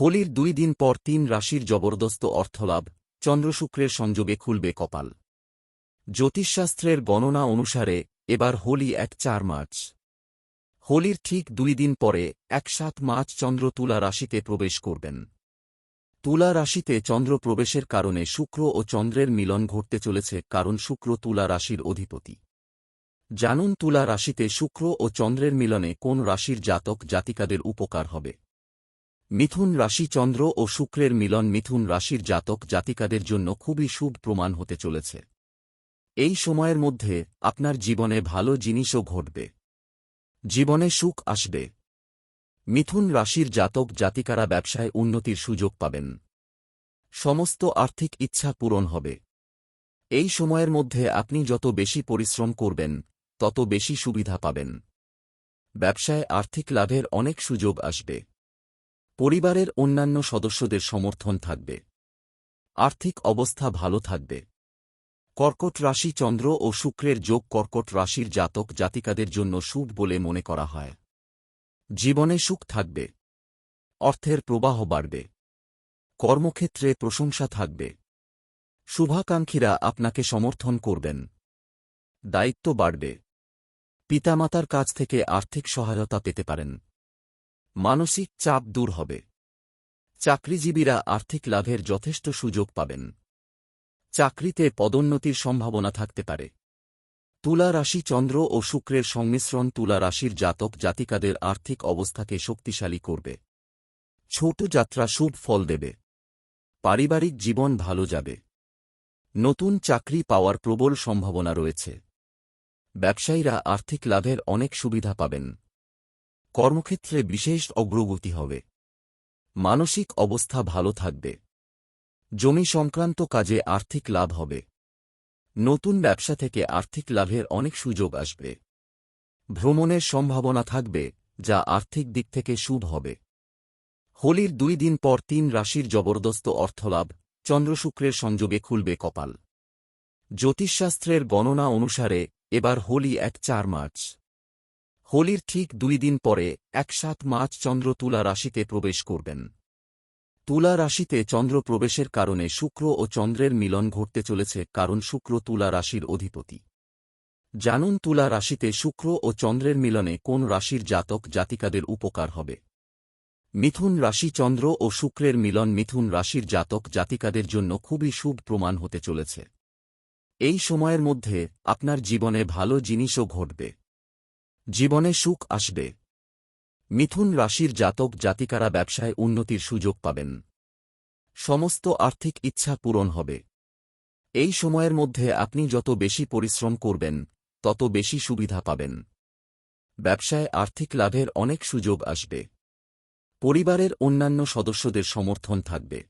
হোলির দুই দিন পর তিন রাশির জবরদস্ত অর্থলাভ, চন্দ্রশুক্রের সংযোগে খুলবে কপাল। জ্যোতিষশাস্ত্রের গণনা অনুসারে, এবার হোলি এক চার মার্চ। হোলির ঠিক দুই দিন পরে, এক সাত মার্চ চন্দ্র তুলা রাশিতে প্রবেশ করবেন। তুলা রাশিতে চন্দ্র প্রবেশের কারণে শুক্র ও চন্দ্রের মিলন ঘটতে চলেছে কারণ শুক্র তুলা রাশির অধিপতি। জানুন তুলা রাশিতে শুক্র ও চন্দ্রের মিলনে কোন রাশির জাতক জাতিকাদের উপকার হবে। মিথুন রাশি চন্দ্র ও শুক্রের মিলন মিথুন রাশির জাতক জাতিকাদের জন্য খুবই শুভ প্রমাণ হতে চলেছে। এই সময়ের মধ্যে আপনার জীবনে ভালো জিনিসও ঘটবে। জীবনে সুখ আসবে। মিথুন রাশির জাতক জাতিকারা ব্যবসায় উন্নতির সুযোগ পাবেন। সমস্ত আর্থিক ইচ্ছা পূরণ হবে। এই সময়ের মধ্যে আপনি যত বেশি পরিশ্রম করবেন, তত বেশি সুবিধা পাবেন। ব্যবসায় আর্থিক লাভের অনেক সুযোগ আসবে। পরিবারের অন্যান্য সদস্যদের সমর্থন থাকবে। আর্থিক অবস্থা ভালো থাকবে। কর্কট রাশি চন্দ্র ও শুক্রের যোগ কর্কট রাশির জাতক জাতিকাদের জন্য শুভ বলে মনে করা হয়। জীবনে সুখ থাকবে। অর্থের প্রবাহ বাড়বে। কর্মক্ষেত্রে প্রশংসা থাকবে। শুভাকাঙ্ক্ষীরা আপনাকে সমর্থন করবেন। দায়িত্ব বাড়বে। পিতামাতার কাছ থেকে আর্থিক সহায়তা পেতে পারেন। মানসিক চাপ দূর হবে। চাকরিজীবীরা আর্থিক লাভের যথেষ্ট সুযোগ পাবেন। চাকরিতে পদোন্নতির সম্ভাবনা থাকতে পারে। তুলা রাশি চন্দ্র ও শুক্রের সংমিশ্রণ তুলা রাশির জাতক জাতিকাদের আর্থিক অবস্থাকে শক্তিশালী করবে। ছোট যাত্রা শুভ ফল দেবে। পারিবারিক জীবন ভালো যাবে। নতুন চাকরি পাওয়ার প্রবল সম্ভাবনা রয়েছে। ব্যবসায়ীরা আর্থিক লাভের অনেক সুবিধা পাবেন। কর্মক্ষেত্রে বিশেষ অগ্রগতি হবে। মানসিক অবস্থা ভালো থাকবে। জমি সংক্রান্ত কাজে আর্থিক লাভ হবে। নতুন ব্যবসা থেকে আর্থিক লাভের অনেক সুযোগ আসবে। ভ্রমণের সম্ভাবনা থাকবে, যা আর্থিক দিক থেকে শুভ হবে। হোলির দুই দিন পর তিন রাশির জবরদস্ত অর্থলাভ চন্দ্রশুক্রের সংযোগে খুলবে কপাল। জ্যোতিষশাস্ত্রের গণনা অনুসারে, এবার হোলি এক চার মার্চ। হোলির ঠিক দুই দিন পরে এক সাত মার্চ চন্দ্র তুলা রাশিতে প্রবেশ করবেন। তুলা রাশিতে চন্দ্র প্রবেশের কারণে শুক্র ও চন্দ্রের মিলন ঘটতে চলেছে কারণ শুক্র তুলা রাশির অধিপতি। জানুন তুলা রাশিতে শুক্র ও চন্দ্রের মিলনে কোন রাশির জাতক জাতিকাদের উপকার হবে। মিথুন রাশি চন্দ্র ও শুক্রের মিলন মিথুন রাশির জাতক জাতিকাদের জন্য খুবই শুভ প্রমাণ হতে চলেছে। এই সময়ের মধ্যে আপনার জীবনে ভালো জিনিসও ঘটবে। জীবনে সুখ আসবে। মিথুন রাশির জাতক জাতিকারা ব্যবসায় উন্নতির সুযোগ পাবেন। সমস্ত আর্থিক ইচ্ছা পূরণ হবে। এই সময়ের মধ্যে আপনি যত বেশি পরিশ্রম করবেন, তত বেশি সুবিধা পাবেন। ব্যবসায় আর্থিক লাভের অনেক সুযোগ আসবে। পরিবারের অন্যান্য সদস্যদের সমর্থন থাকবে।